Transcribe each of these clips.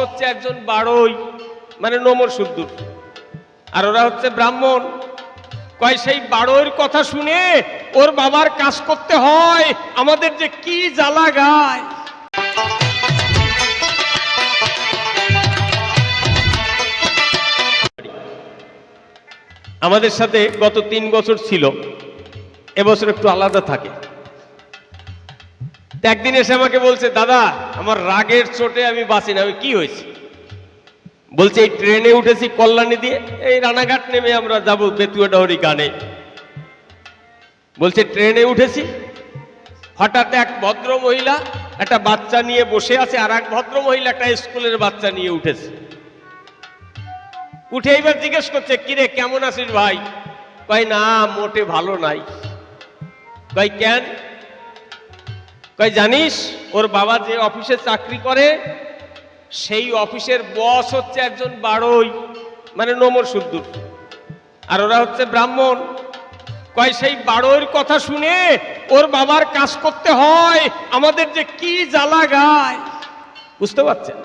হচ্ছে একজন বারোই মানে নমর শুদ্ধুর। আর ওরা হচ্ছে ব্রাহ্মণ। কয়, সেই বারোয়ের কথা শুনে ওর বাবার কাজ করতে হয়, আমাদের যে কি জ্বালা গায়। আমাদের সাথে গত তিন বছর ছিল, এবছর একটু আলাদা থাকে। একদিন এসে আমাকে বলছে, দাদা, আমার রাগের চোটে আমি বাঁচি না। আমি, কি হয়েছে? বলছে, এই ট্রেনে উঠেছি কল্যাণী দিয়ে, এই রানাঘাট নেমে আমরা যাব বেতুয়াডাহরি গানে। বলছে, ট্রেনে উঠেছি, হঠাৎ এক ভদ্র মহিলা একটা বাচ্চা নিয়ে বসে আছে, আর এক ভদ্র মহিলা একটা স্কুলের বাচ্চা নিয়ে উঠেছে। উঠে এইবার জিজ্ঞেস করছে কিরে কেমন আছিস ভাই? কয়, না, মোটে ভালো নাই। কয়, কেন? কয় জানিস, ওর বাবা যে অফিসে চাকরি করে, সেই অফিসের বস হচ্ছে একজন বারোই মানে নমর শুদ্ধুর আর ওরা হচ্ছে ব্রাহ্মণ। কয় সেই বারোয়ের কথা শুনে ওর বাবার কাজ করতে হয়, আমাদের যে কি জ্বালা গায়। বুঝতে পারছেন?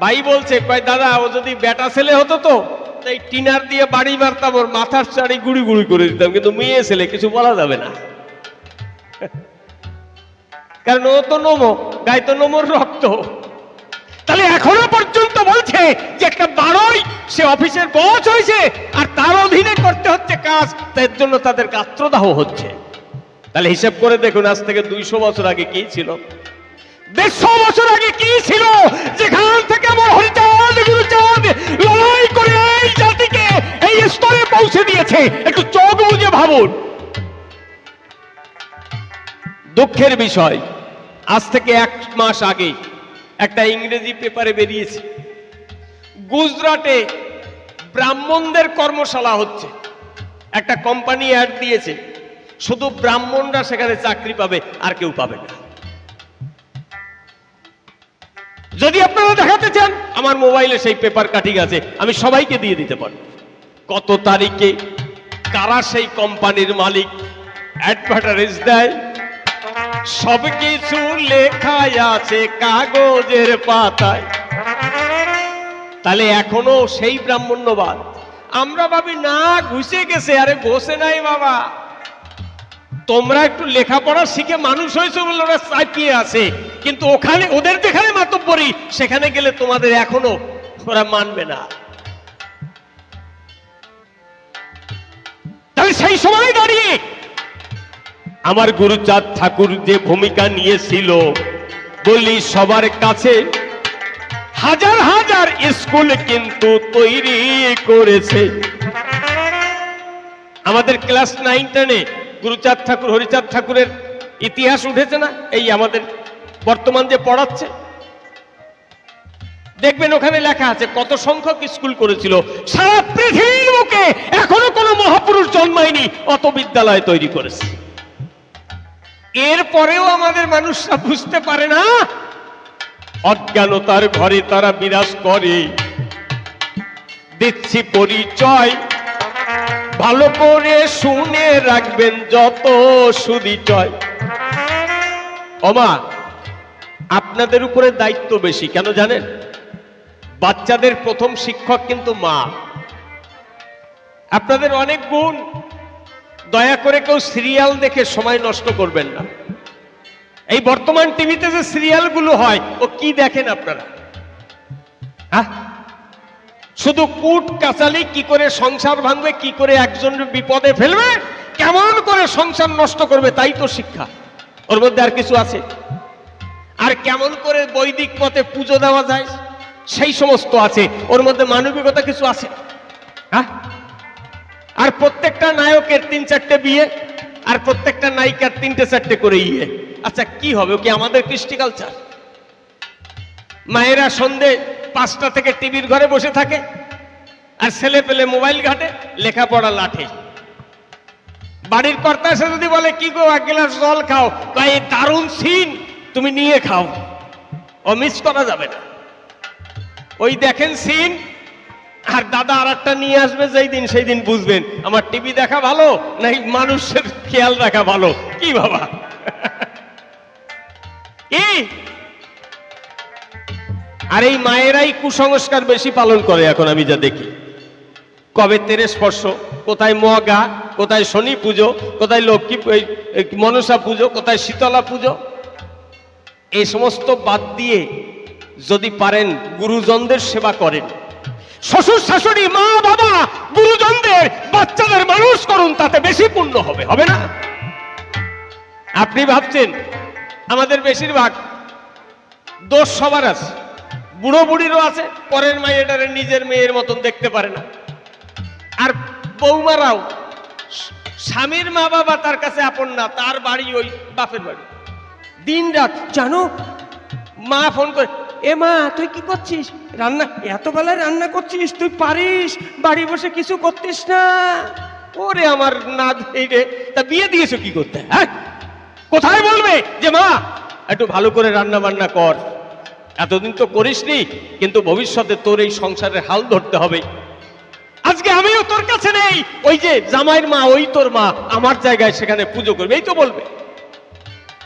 ভাই বলছে কয় দাদা, ও যদি বেটা ছেলে হতো তো, তাই টিনার দিয়ে বাড়ি মারতাম, ওর মাথার চাড়ি গুড়ি গুড়ি করে দিতাম, কিন্তু মেয়ে ছেলে, কিছু বলা যাবে না। কারণ ও তো নমো, গায়ে তো নমর রক্ত। তাহলে এখনও পর্যন্ত বলছে যে একটা বারোই সে অফিসের বস হয়েছে আর তার অধীনে করতে হচ্ছে কাজ, তার জন্য তাদের গাত্রদাহ হচ্ছে। তাহলে হিসেব করে দেখুন, আজ থেকে দুইশো বছর আগে কি ছিল? দেড়শো বছর আগে কি ছিল? যেখান থেকে আমার হরিচাঁদ, গুরুচাঁদ লড়াই করে এই জাতিকে এই স্তরে পৌঁছে দিয়েছে। একটু চোখ বুঝে ভাবুন। দুঃখের বিষয়। আজ থেকে এক মাস আগে একটা ইংরেজি পেপারে বেরিয়েছে। গুজরাটে ব্রাহ্মণদের কর্মশালা হচ্ছে। একটা কোম্পানি অ্যাড দিয়েছে। শুধু ব্রাহ্মণরা সেখানে চাকরি পাবে, আর কেউ পাবে না। যদি আপনারা দেখাতে চান, আমার মোবাইলে সেই পেপার কাটিং আছে, আমি সবাইকে দিয়ে দিতে পারি কত তারিখে কারা সেই কোম্পানির মালিক অ্যাডভার্টাইজ দেয়? সব কিছু লেখাই আছে কাগজের পাতায়। তাহলে এখনও সেই ব্রাহ্মণ্যবাদ। আমরা ভাবি, না, ঘুষে গেছে। আরে বসে নাই বাবা। তোমরা একটু লেখাপড়া শিখে মানুষ হয়েছে বলে ওরা চাপিয়ে আছে। কিন্তু ওখানে, ওদের যেখানে মাতব্বরি, সেখানে গেলে তোমাদের এখনও ওরা মানবে না। তাহলে সেই সময় আমার গুরুচাঁদ ঠাকুর যে ভূমিকা নিয়েছিল, বলি সবার কাছে, হাজার হাজার স্কুল কিন্তু তৈরি করেছে। আমাদের ক্লাস নাইন টেনে গুরুচাঁদ ঠাকুর, হরিচাঁদ ঠাকুরের ইতিহাস উঠেছে না? এই আমাদের বর্তমান যে পড়াচ্ছে। দেখবেন ওখানে লেখা আছে, কত সংখ্যক স্কুল করেছিল। সারা পৃথিবীর বুকে এখনও কোনো মহাপুরুষ জন্মায়নি, অত বিদ্যালয় তৈরি করেছে। এরপরেও আমাদের মানুষরা বুঝতে পারে না। অজ্ঞানতার ঘরে তারা বিরাজ করে। দিচ্ছি পরিচয়। ভালো করে শুনে রাখবেন যত সুদিচয় অমা আপনাদের উপরে দায়িত্ব বেশি, কেন জানেন? বাচ্চাদের প্রথম শিক্ষক কিন্তু মা। আপনাদের অনেক গুণ। দয়া করে কেউ সিরিয়াল দেখে সময় নষ্ট করবেন না। এই বর্তমান টিভিতে যে সিরিয়ালগুলো হয়, ও কি দেখেন আপনারা? হ্যাঁ? শুধু কুট কাচালি কি করে সংসার ভাঙবে, কি করে একজন বিপদে ফেলবে, কেমন করে সংসার নষ্ট করবে, তাই তো শিক্ষা। ওর মধ্যে আর কিছু আছে? আর কেমন করে বৈদিক পথে পুজো দেওয়া যায়, সেই সমস্ত আছে। ওর মধ্যে মানবিকতা কিছু আছে? হ্যাঁ? আর প্রত্যেকটা নায়কের তিন চারটে বিয়ে, আর প্রত্যেকটা নায়িকার তিনটে চারটে করে ইয়ে। আচ্ছা কি হবে? কি আমাদের কৃষ্টি কালচার মায়েরা সন্ধে পাঁচটা থেকে টিভির ঘরে বসে থাকে, আর ছেলে পেলে মোবাইল ঘাটে, লেখাপড়া লাঠে। বাড়ির কর্তা এসে যদি বলে, কি গো, এক গ্লাস জল খাও? তাই দারুণ সিন, তুমি নিয়ে খাও। ও মিস করা যাবে না। ওই দেখেন সিন আর দাদা আর একটা নিয়ে আসবে, যেই দিন সেই দিন বুঝবেন। আমার টিভি দেখা ভালো, নাকি মানুষের খেয়াল রাখা ভালো? কি বাবা? আর এই মায়েরাই কুসংস্কার বেশি পালন করে এখন, আমি যা দেখি। কবে তেরে স্পর্শ, কোথায় মগা, কোথায় শনি পুজো, কোথায় লক্ষ্মী মনসা পুজো, কোথায় শীতলা পুজো? এই সমস্ত বাদ দিয়ে যদি পারেন, গুরুজনদের সেবা করেন। শ্বশুর শাশুড়ি, মা, বাবা, গুরুজনদের, বাচ্চাদের মানুষ করুন, তাতে বেশি পুণ্য হবে হবে না? আপনি ভাবছেন, আমাদের বেশিরভাগ দোষ সবার আছে। বুড়ো বুড়িরও আছে, পরের মাইয়েটারে নিজের মেয়ের মতন দেখতে পারে না। আর বৌমারাও, স্বামীর মা বাবা তার কাছে আপন না, তার বাড়ি ওই বাপের বাড়ি। দিন রাত জানো, মা ফোন করে এ মা, তুই কি করছিস? রান্না এত বেলায় রান্না করছিস, তুই পারিস? বাড়ি বসে কিছু করতিস না? ওরে আমার না এই রে, তা বিয়ে দিয়েছ কি করতে হ্যাঁ? কোথায় বলবে যে মা, একটু ভালো করে রান্না বান্না কর। এতদিন তো করিসনি, কিন্তু ভবিষ্যতে তোর এই সংসারের হাল ধরতে হবে। আজকে আমিও তোর কাছে নেই। ওই যে জামাইয়ের মা, ওই তোর মা, আমার জায়গায় সেখানে পুজো করবে, এই তো বলবে।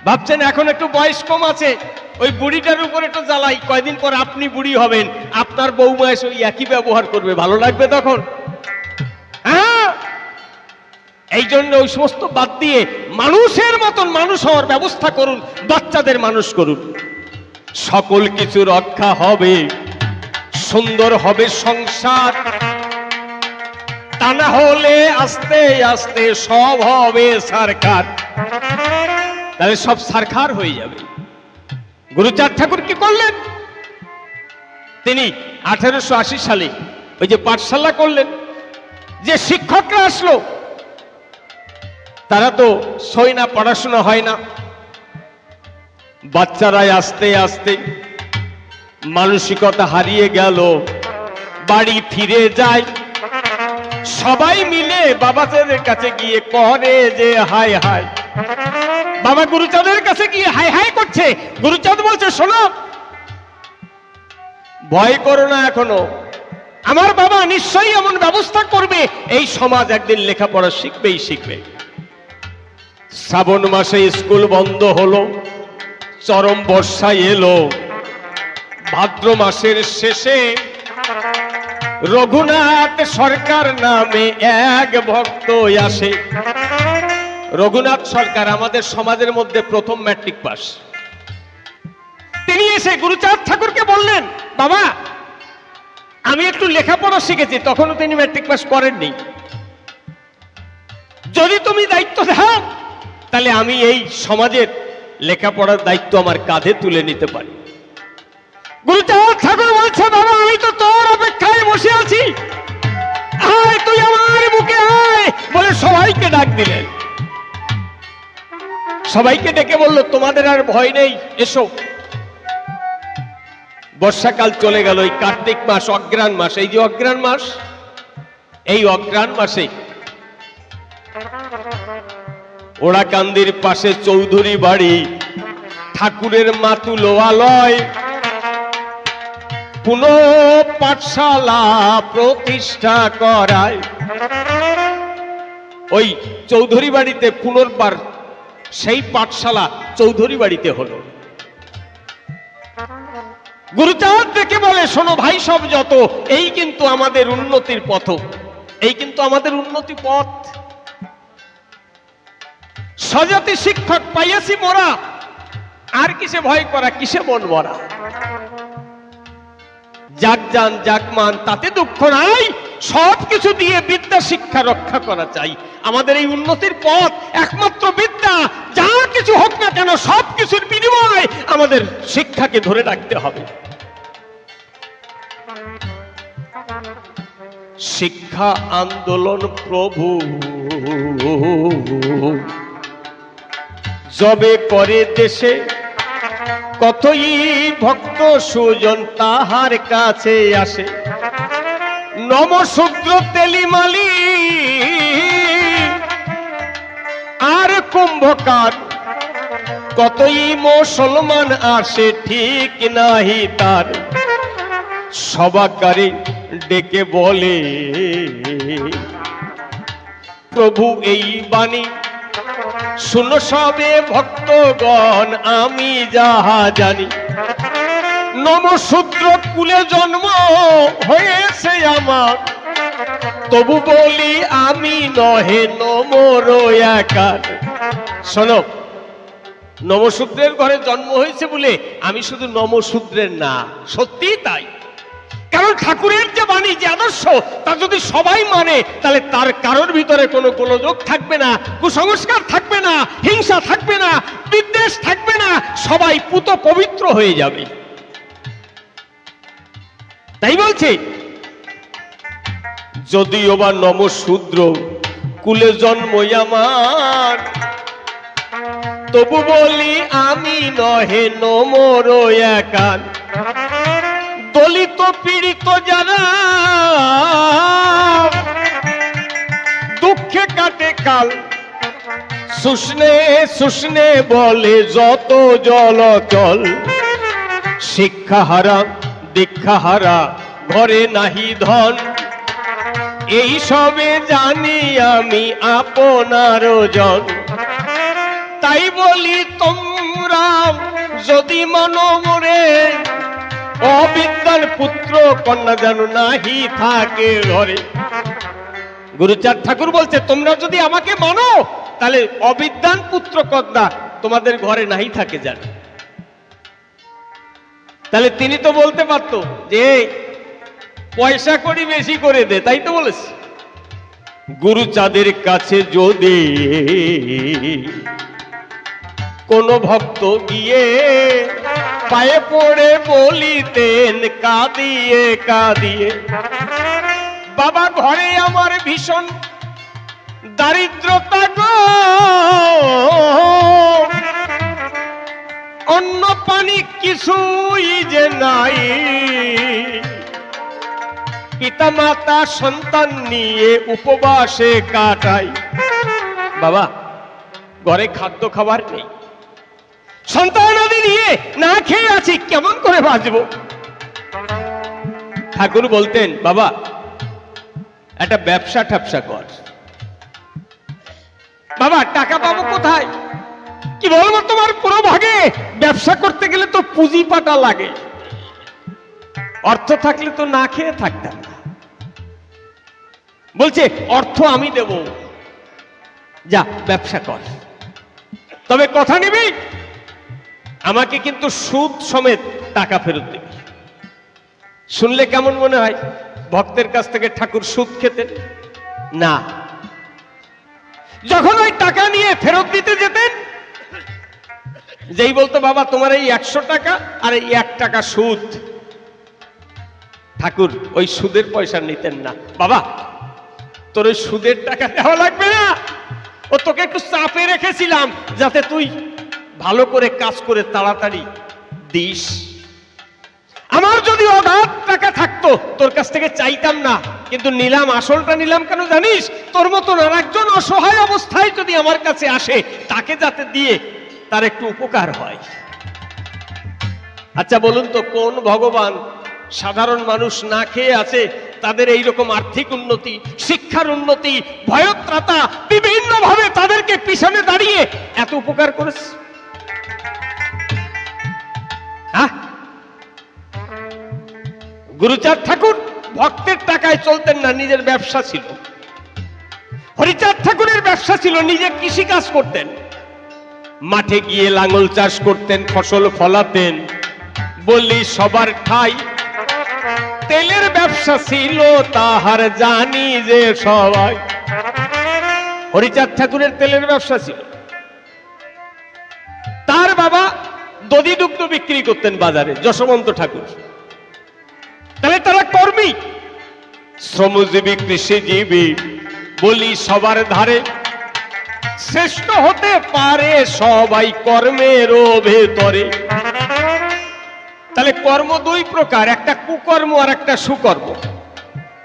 ভাবছেন এখন একটু বয়স কম আছে। ওই বুড়িটার উপর একটু জ্বালাই, কয়দিন পর আপনি বুড়ি হবেন, আপনার বৌমা এসে ওই একই ব্যবহার করবে, ভালো লাগবে তখন? হ্যাঁ? এই জন্য ওই সমস্ত বাদ দিয়ে মানুষের মতন মানুষ হওয়ার ব্যবস্থা করুন, বাচ্চাদের মানুষ করুন। সকল কিছু রক্ষা হবে, সুন্দর হবে সংসার। তা না হলে আস্তে আস্তে সব হবে সরকার। তাহলে সব সারখার হয়ে যাবে। গুরুচাঁদ ঠাকুর কি করলেন? তিনি আঠেরোশো আশি সালে ওই যে পাঠশালা করলেন, যে শিক্ষকরা আসলো, তারা তো সই না, পড়াশোনা হয় না। বাচ্চারাই আস্তে আস্তে মানসিকতা হারিয়ে গেল, বাড়ি ফিরে যায়। সবাই মিলে বাবাদের কাছে গিয়ে করে যে হাই হাই বাবা গুরুচাঁদের কাছে গিয়ে হাই হাই করছে। গুরুচাঁদ বলছে শোনো ভয় করো না এখনও। আমার বাবা নিশ্চয়ই এমন ব্যবস্থা করবে। এই সমাজ একদিন লেখাপড়া শিখবেই শিখবে। শ্রাবণ মাসে স্কুল বন্ধ হলো চরম বর্ষা এলো। ভাদ্র মাসের শেষে রঘুনাথ সরকার নামে এক ভক্ত আসে। রঘুনাথ সরকার আমাদের সমাজের মধ্যে প্রথম ম্যাট্রিক পাস তিনি এসে গুরুচাঁদ ঠাকুরকে বললেন, বাবা, আমি একটু লেখাপড়া শিখেছি, তখনও তিনি ম্যাট্রিক পাস করেননি। যদি তুমি দায়িত্ব দাও, তাহলে আমি এই সমাজের লেখাপড়ার দায়িত্ব আমার কাঁধে তুলে নিতে পারি। গুরুচাঁদ ঠাকুর বলছে, বাবা, আমি তো তোর অপেক্ষায় বসে আছি। আয়, তুই আমার বুকে আয় বলে সবাইকে ডাক দিলেন। সবাইকে ডেকে বলল, তোমাদের আর ভয় নেই, এসো। বর্ষাকাল চলে গেল, এই কার্তিক মাস, অগ্রাণ মাস। এই যে অগ্রাণ মাস, এই অগ্রাণ মাসে ওড়াকান্দির পাশে চৌধুরী বাড়ি, ঠাকুরের মাতুল আলয় পুনঃ পাঠশালা প্রতিষ্ঠা করায়। ওই চৌধুরী বাড়িতে পুনর্বার সেই পাঠশালা চৌধুরী বাড়িতে হলো। গুরুচাঁদ দেখে বলে, শোনো ভাই, সব যত, এই কিন্তু আমাদের উন্নতির পথ। এই কিন্তু আমাদের উন্নতি পথ। সজাতি শিক্ষক পাইয়াছি মোরা, আর কিসে ভয় করা, কিসে মন মরা যাক যান, যাক মান, তাতে দুঃখ নাই। সব কিছু দিয়ে বিদ্যা শিক্ষা রক্ষা করা চাই। আমাদের এই উন্নতির পথ একমাত্র বিদ্যা। যা কিছু হোক না কেন সব কিছুর বিনিময় আমাদের শিক্ষাকে ধরে রাখতে হবে। শিক্ষা আন্দোলন প্রভু। জবে করে দেশে কতই ভক্ত সুজন তাহার কাছে আসে নমশূদ্র তেলিমালি। আর কুম্ভকার, কতই মুসলমান আসে ঠিক নাহি তার। সবাকারে ডেকে বলে, প্রভু এই বাণী, শুনো সবে ভক্তগণ, আমি যাহা জানি। নমশূদ্র কুলে জন্ম হয়েছে আমার। তবু বলি আমি নহে নমর একার। শোনো নমশূদ্রের ঘরে জন্ম হয়েছে বলে আমি শুধু নমশূদ্রের না সত্যি তাই। কারণ ঠাকুরের যে বাণী, যে আদর্শ, তা যদি সবাই মানে তাহলে তার কারোর ভিতরে কোনো গোলযোগ থাকবে না, কুসংস্কার থাকবে না, হিংসা থাকবে না, বিদ্বেষ থাকবে না, সবাই পুত পবিত্র হয়ে যাবে। তাই বলছে। যদিও বা নমশূদ্র কুলে জন্মই আমার, তবু বলি আমি নহে নমর একান দলিত পীড়িত যারা, দুঃখে কাটে কাল। শুষ্নে শুষ্নে বলে যত জল চল শিক্ষা হারা দীক্ষা হারা ঘরে নাহি ধন। এই সবে জানি আমি আপনার জন। তাই বলি তোমরা, যদি মনো মরে অবিদ্যার পুত্র, কন্যা যেন নাহি থাকে ঘরে। গুরুচাঁদ ঠাকুর বলছে, তোমরা যদি আমাকে মানো, তাহলে অবিদ্যান পুত্র, কন্যা তোমাদের ঘরে নাহি থাকে যেন। তাহলে তিনি তো বলতে পারতো যে, পয়সা করি বেশি করে দে, তাই তো বলেছে? গুরুচাঁদের কাছে যদি কোন ভক্ত গিয়ে পায়ে পড়ে বলিতেন, কাঁদিয়ে কাঁদিয়ে, বাবা, ঘরে আমার ভীষণ দারিদ্রতা অন্য পানি কিছুই যে নাই। পিতা মাতা সন্তান নিয়ে উপবাসে কাটাই। বাবা, ঘরে খাদ্য খাবার নেই। সন্তান আদি নিয়ে না খেয়ে আছি, কেমন করে বাঁচব? ঠাকুর বলতেন, বাবা, একটা ব্যবসা ট্যাবসা কর। বাবা, টাকা পাবো কোথায়? কি বলব তোমার পুরো ভাগে? ব্যবসা করতে গেলে তো পুঁজি পাটা লাগে। অর্থ থাকলে তো না খেয়ে থাকতাম না। বলছে, অর্থ আমি দেব। যা, ব্যবসা কর। তবে কথা নিবি, আমাকে কিন্তু সুদ সমেত টাকা ফেরত দিবি। শুনলে কেমন মনে হয়? ভক্তের কাছ থেকে ঠাকুর সুদ খেতেন? না। যখন ওই টাকা নিয়ে ফেরত দিতে যেতেন যেই বলতো, বাবা, তোমার এই একশো টাকা আর এই এক টাকা সুদ। ঠাকুর, ওই সুদের পয়সা নিতেন না। বাবা, তোর ওই সুদের টাকা দেওয়া লাগবে না। ও তোকে একটু চাপে রেখেছিলাম, যাতে তুই ভালো করে কাজ করে তাড়াতাড়ি দিস। আমার যদি অগাধ টাকা থাকতো, তোর কাছ থেকে চাইতাম না। কিন্তু নিলাম, আসলটা নিলাম কেন জানিস? তোর মতন আর একজন অসহায় অবস্থায় যদি আমার কাছে আসে, তাকে যাতে দিয়ে তার একটু উপকার হয়। আচ্ছা বলুন তো, কোন ভগবান সাধারণ মানুষ না খেয়ে আছে? তাদের এই রকম আর্থিক উন্নতি, শিক্ষার উন্নতি, ভয়ত্রাতা বিভিন্ন ভাবে তাদেরকে পিছনে দাঁড়িয়ে এত উপকার করেছে? গুরুচাঁদ ঠাকুর ভক্তের টাকায় চলতেন না, নিজের ব্যবসা ছিল। হরিচাঁদ ঠাকুরের ব্যবসা ছিল, নিজে কৃষি কাজ করতেন। মাঠে গিয়ে লাঙল চাষ করতেন, ফসল ফলাতেন। বললি, সবার ঠাই। তেলের ব্যবসা ছিল, তাহার জানি যে সবাই। হরিচাঁদ ঠাকুরের তেলের ব্যবসা ছিল। তার বাবা দধি দুগ্ধ বিক্রি করতেন বাজারে যশবন্ত ঠাকুর। তাহলে তারা কর্মী। শ্রমজীবী, কৃষিজীবী, বলি সবার ধারে। শ্রেষ্ঠ হতে পারে সবাই কর্মেরও ভেতরে। তাহলে কর্ম দুই প্রকার, একটা কুকর্ম আর একটা সুকর্ম।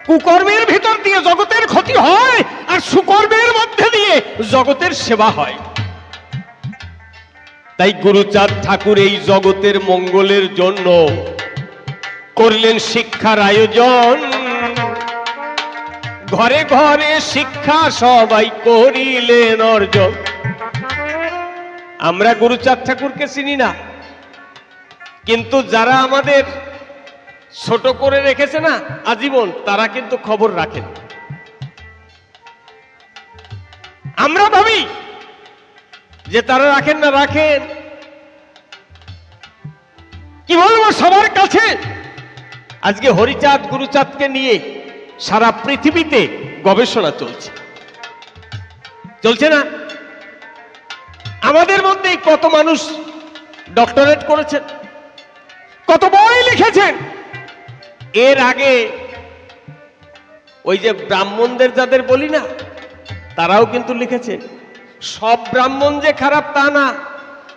কুকর্মের ভিতর দিয়ে জগতের ক্ষতি হয় আর সুকর্মের মধ্যে দিয়ে জগতের সেবা হয়। তাই গুরুচাঁদ ঠাকুর এই জগতের মঙ্গলের জন্য করলেন শিক্ষার আয়োজন। ঘরে ঘরে শিক্ষা সবাই করিলেন অর্জন। আমরা গুরুচাঁদ ঠাকুরকে চিনি না, কিন্তু যারা আমাদের ছোট করে রেখেছে না আজীবন, তারা কিন্তু খবর রাখেন। আমরা ভাবি যে তারা রাখেন না, রাখেন। কি বলব সবার কাছে? আজকে হরিচাঁদ, গুরুচাঁদকে নিয়ে সারা পৃথিবীতে গবেষণা চলছে। চলছে না? আমাদের মধ্যেই কত মানুষ ডক্টরেট করেছেন? কত বই লিখেছেন? এর আগে ওই যে ব্রাহ্মণদের যাদের বলি না, তারাও কিন্তু লিখেছে। সব ব্রাহ্মণ যে খারাপ তা না।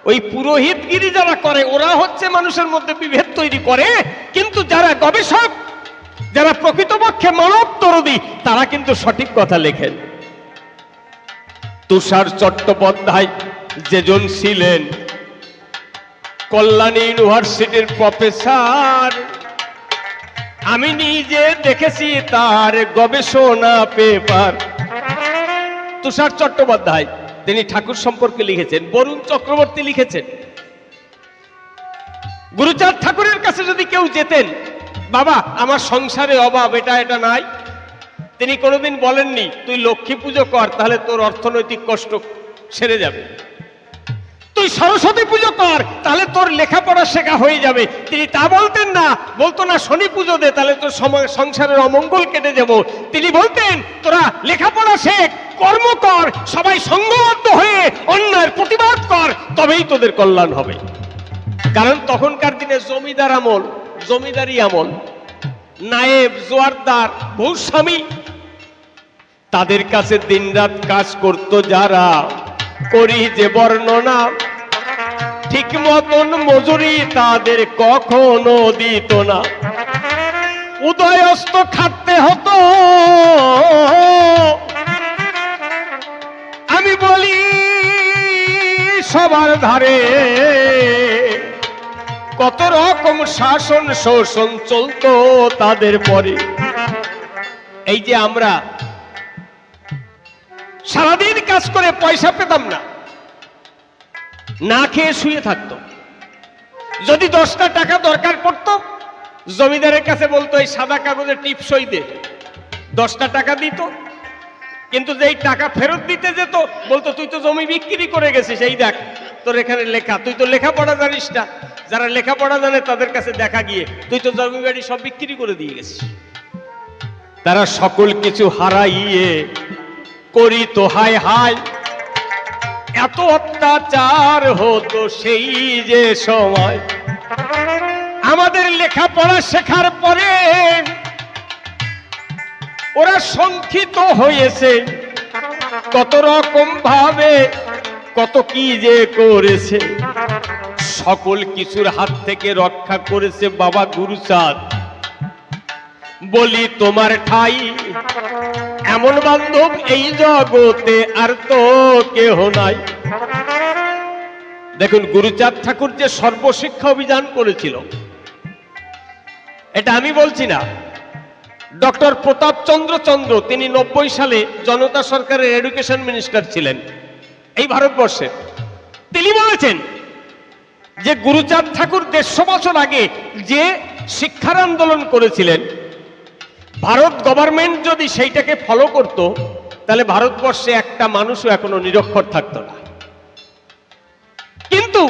ওই পুরোহিতগিরি যারা করে, ওরা হচ্ছে মানুষের মধ্যে বিভেদ তৈরি করে, কিন্তু যারা গবেষক যারা প্রকৃতপক্ষে মানব তারা কিন্তু সঠিক কথা লেখেন। তুষার চট্টোপাধ্যায় যেজন ছিলেন কল্যাণী ইউনিভার্সিটির প্রফেসর। আমি নিজে দেখেছি তার গবেষণা পেপার। তুষার চট্টোপাধ্যায়, তিনি ঠাকুর সম্পর্কে লিখেছেন, বরুণ চক্রবর্তী লিখেছেন। গুরুচাঁদ ঠাকুরের কাছে যদি কেউ যেতেন বাবা, আমার সংসারে অভাব, এটা এটা নাই। তিনি কোনোদিন বলেননি, তুই লক্ষ্মী পুজো কর, তাহলে তোর অর্থনৈতিক কষ্ট সেরে যাবে। তুই সরস্বতী পুজো কর, তাহলে তোর লেখাপড়া শেখা হয়ে যাবে। তিনি তা বলতেন না, বলতো না, শনি পুজো দে, তাহলে তোর সংসারের অমঙ্গল কেটে যাব তিনি বলতেন, তোরা লেখাপড়া শেখ, কর্ম কর, সবাই সংঘবদ্ধ হয়ে অন্যায়ের প্রতিবাদ কর, তবেই তোদের কল্যাণ হবে। কারণ তখনকার দিনে জমিদার আমল জমিদারি আমল নায়েব, জোয়ারদার ভূস্বামী তাদের কাছে দিনরাত কাজ করত যারা, করি যে বর্ণনা। ঠিক মতন মজুরি তাদের কখনো দিত না। উদয়স্ত খাটতে হতো। আমি বলি, সবার ধারে কত রকম শাসন শোষণ চলতো তাদের পরে। এই যে আমরা সারাদিন কাজ করে পয়সা পেতাম না না খেয়ে শুয়ে থাকতো। যদি দশটা টাকা দরকার পড়তো, জমিদারের কাছে বলতো, এই সাদা কাগজে টিপসই দে। দশটা টাকা দিত, কিন্তু যেই টাকা ফেরত দিতে যেত, বলতো, তুই তো জমি বিক্রি করে গেছিস, এই দেখ। তোর এখানে লেখা। তুই তো লেখাপড়া জানিস না। যারা লেখাপড়া জানে তাদের কাছে দেখা গিয়ে তুই তো জমি বাড়ি সব বিক্রি করে দিয়ে গেছিস। তারা সকল কিছু হারাইয়ে করি তো হায় হায়। এত অত্যাচার হতো সেই যে সময়। আমাদের লেখাপড়া শেখার পরে ওরা শঙ্কিত হয়েছে। কত রকম ভাবে কত কি যে করেছে। সকল কিছুর হাত থেকে রক্ষা করেছে বাবা গুরুচাঁদ। বলি, তোমার ঠাই এমন বান্ধব এই জগতে আর তো কেহ নাই। দেখুন, গুরুচাঁদ ঠাকুর যে সর্বশিক্ষা অভিযান করেছিল, এটা আমি বলছি না। ডক্টর প্রতাপ চন্দ্র চন্দ্র, তিনি নব্বই সালে জনতা সরকারের এডুকেশন মিনিস্টার ছিলেন। এই ভারতবর্ষে। তিনি বলেছেন যে গুরুচাঁদ ঠাকুর দেড়শো বছর আগে যে শিক্ষার আন্দোলন করেছিলেন, ভারত গভর্নমেন্ট যদি সেইটাকে ফলো করত, তাহলে ভারতবর্ষে একটা মানুষও এখনও নিরক্ষর থাকতো না। কিন্তু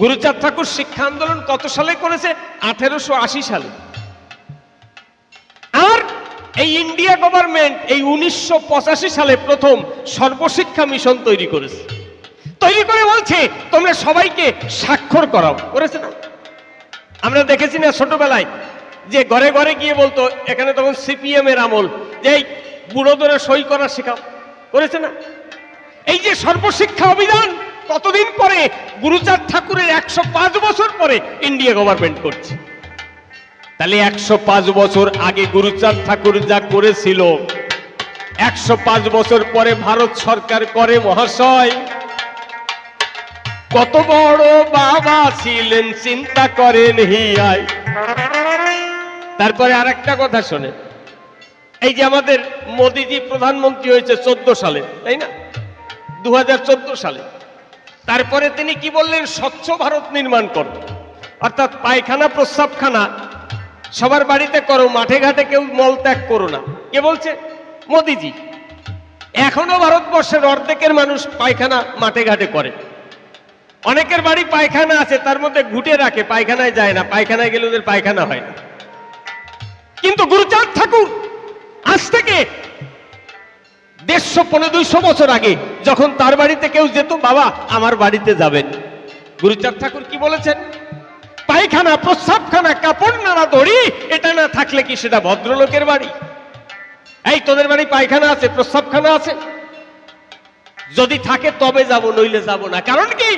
গুরুচাঁদ ঠাকুর শিক্ষা আন্দোলন কত সালে করেছে? আঠেরোশো আশি সালে। এই ইন্ডিয়া গভর্নমেন্ট এই উনিশশো পঁচাশি সালে প্রথম সর্বশিক্ষা মিশন তৈরি করেছে। তৈরি করে বলছে, তোমরা সবাইকে স্বাক্ষর করাও। করেছে না? আমরা দেখেছি না ছোটবেলায় যে ঘরে ঘরে গিয়ে বলতো, এখানে তখন সিপিএম এর আমল, যে এই বুড়োদের সই করা শেখাও। করেছে না? এই যে সর্বশিক্ষা অভিযান কতদিন পরে গুরুচাঁদ ঠাকুরের একশো পাঁচ বছর পরে ইন্ডিয়া গভর্নমেন্ট করছে। তাহলে একশো পাঁচ বছর আগে গুরুচাঁদ ঠাকুর যা করেছিল, একশো পাঁচ বছর পরে ভারত সরকার করে মহাশয়। কত বড় বাবা ছিলেন, চিন্তা করেন তারপরে আর একটা কথা শোনে এই যে আমাদের মোদিজি প্রধানমন্ত্রী হয়েছে চোদ্দ সালে, তাই না? দু হাজার চোদ্দ সালে। তারপরে তিনি কি বললেন? স্বচ্ছ ভারত নির্মাণ কর। অর্থাৎ পায়খানা, প্রস্রাবখানা সবার বাড়িতে করো, মাঠে ঘাটে কেউ মল ত্যাগ করো না। কে বলছে? মোদিজি। এখনও ভারতবর্ষের অর্ধেকের মানুষ পায়খানা মাঠে ঘাটে করে। অনেকের বাড়ি পায়খানা আছে, তার মধ্যে ঘুটে রাখে, পায়খানায় যায় না, পায়খানায় গেলে ওদের পায়খানা হয় না। কিন্তু গুরুচাঁদ ঠাকুর, আজ থেকে দেড়শো পনেরো দুইশো বছর আগে যখন তার বাড়িতে কেউ যেত, বাবা, আমার বাড়িতে যাবেন। গুরুচাঁদ ঠাকুর কি বলেছেন? পায়খানা প্রস্রাবখানা কাপড় নাড়া দড়ি, এটা না থাকলে কি সেটা ভদ্রলোকের বাড়ি? এই, তোদের বাড়ি পায়খানা আছে, প্রস্রাবখানা আছে? যদি থাকে তবে যাব, নইলে যাব না। কারণ কি?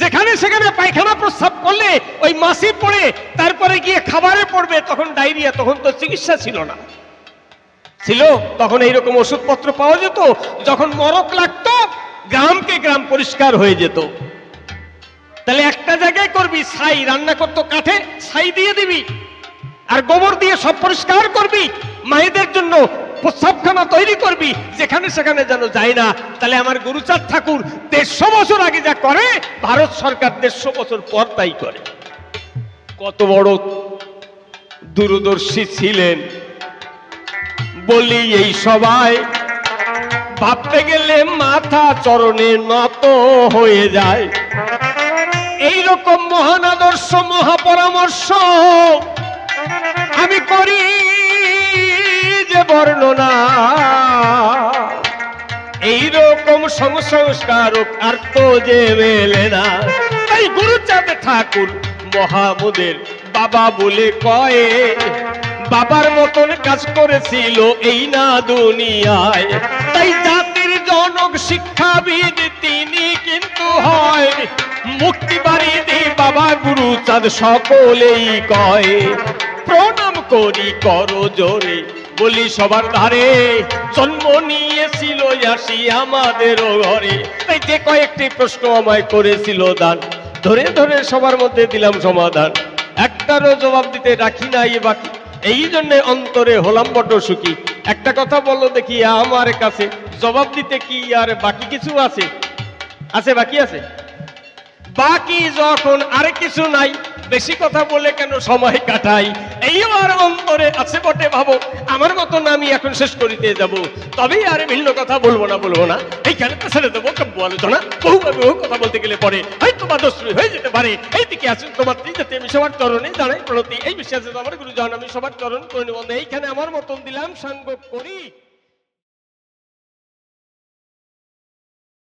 যেখানে সেখানে পায়খানা, প্রস্রাব করলে ওই মাসি পড়ে, তারপরে গিয়ে খাবারে পড়বে, তখন ডায়রিয়া, তখন তো চিকিৎসা ছিল না। ছিল, তখন এইরকম ওষুধপত্র পাওয়া যেত, যখন মরক লাগতো, গ্রামকে গ্রাম পরিষ্কার হয়ে যেত। তাহলে একটা জায়গায় করবি, ছাই। রান্না করতো কাঠে, ছাই দিয়ে দিবি। আর গোবর দিয়ে সব পরিষ্কার করবি। মায়েদের জন্য প্রস্রাবখানা তৈরি করবি। যেখানে সেখানে যেন যায় না। তাহলে আমার গুরুচাঁদ ঠাকুর দেড়শো বছর আগে যা করে, ভারত সরকার দেড়শো বছর পর তাই করে। কত বড় দূরদর্শী ছিলেন। বলি এই সবাই ভাবতে গেলে মাথা চরণে নত হয়ে যায়। এই রকম মহান আদর্শ, মহাপরামর্শ আমি করি যে বর্ণনা। এই রকম সংস্কারক আর তো যে মেলে না। তাই গুরুচাঁদ ঠাকুর মহামুদের বাবা বলে কয়ে বাবার মতন কাজ করেছিল এই না দুনিয়ায়। তাই জাতির জনক শিক্ষাবিদ তিনি কিন্তু হয় মুক্তি বাড়ি দে বাবা গুরু চাঁদ সকলেই কয়, প্রণাম করি করো জোরে। বলি সবার ধারে জন্ম নিয়েছিল আসি আমাদেরও ঘরে। তাই যে কয়েকটি প্রশ্ন আমায় করেছিল দান। ধরে ধরে সবার মধ্যে দিলাম সমাধান। একটারও জবাব দিতে রাখি নাই বাকি। এই জন্য অন্তরে হলাম বড্ড সুখী। একটা কথা বলো দেখি আমার কাছে, জবাব দিতে কি আর বাকি কিছু আছে? আছে, বাকি আছে? বাকি যখন আর কিছু নাই বেশি কথা বলে কেন সময় কাটাই? এই আমার অন্তরে আছে বটে ভাবো আমার মতন আমি এখন শেষ করিতে যাব। তবেই আর ভিন্ন কথা বলব না বলব না। এইখানে তো ছেড়ে দেবো কাব্য আলোচনা বহু বহু কথা বলতে গেলে পরে হয়তো বা দোষ হয়ে যেতে পারে। এই দিকে আসুন তোমার যাতে আমি সবার চরণে জানাই প্রণতি। এই বিশ্বাসে আমার গুরুজন, আমি সবার চরণ করে নেব এইখানে আমার মতন দিলাম, সাঙ্গ করি।